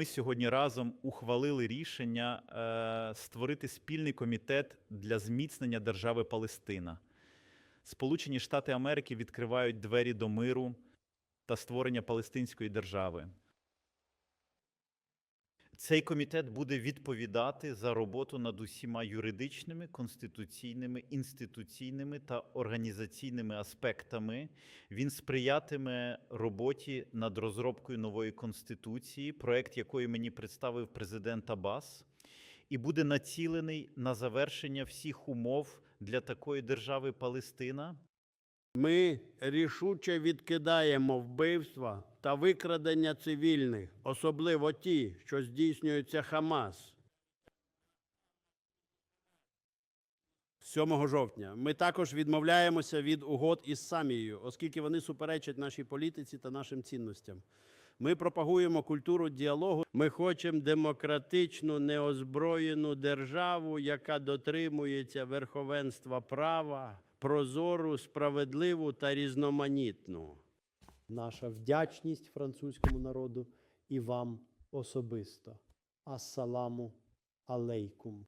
ми сьогодні разом ухвалили рішення е, створити спільний комітет для зміцнення держави Палестина. Сполучені Штати Америки відкривають двері до миру та створення Палестинської держави. Цей комітет буде відповідати за роботу над усіма юридичними, конституційними, інституційними та організаційними аспектами. Він сприятиме роботі над розробкою нової конституції, проект якої мені представив президент Абас, і буде націлений на завершення всіх умов для такої держави Палестина, Ми рішуче відкидаємо вбивства та викрадення цивільних, особливо ті, що здійснюються Хамас. 7 жовтня ми також відмовляємося від угод із Самією, оскільки вони суперечать нашій політиці та нашим цінностям. Ми пропагуємо культуру діалогу. Ми хочемо демократичну, неозброєну державу, яка дотримується верховенства права, прозору, справедливу та різноманітну. наша вдячність французькому народу і вам особисто. Ассаламу алейкум.